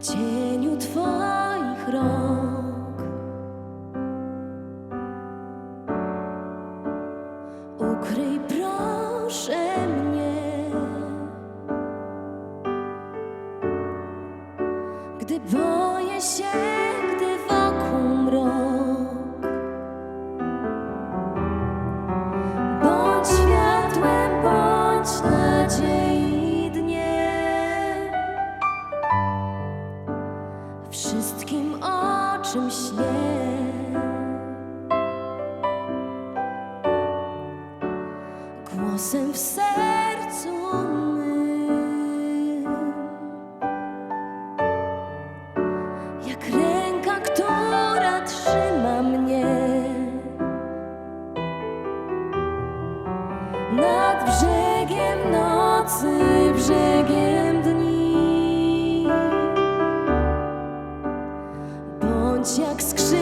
cieniu Twoich rąk. Ukryj proszę mnie, gdy boję się, Głosem w sercu mym. Jak ręka, która trzyma mnie. Nad brzegiem nocy, brzegiem Bądź jak skrzydła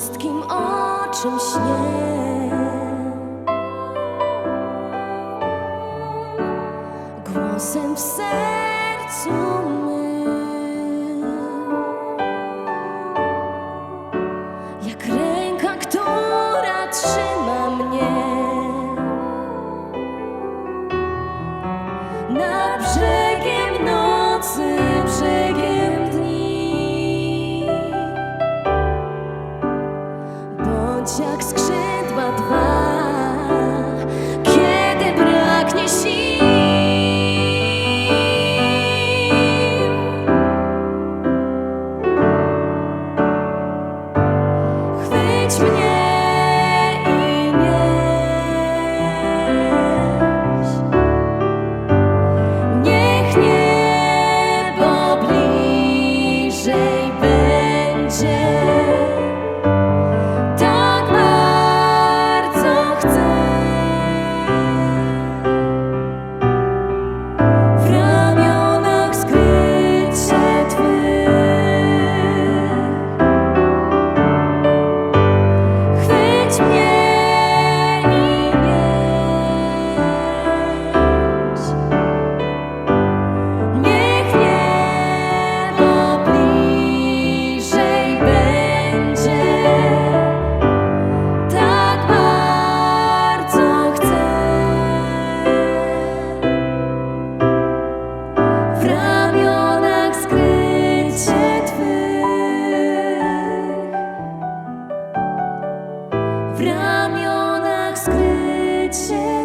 Wszystkim o czym śnię. Głosem w sercu mym. Jak ręka, która trzyma mnie. ramionach skryć się.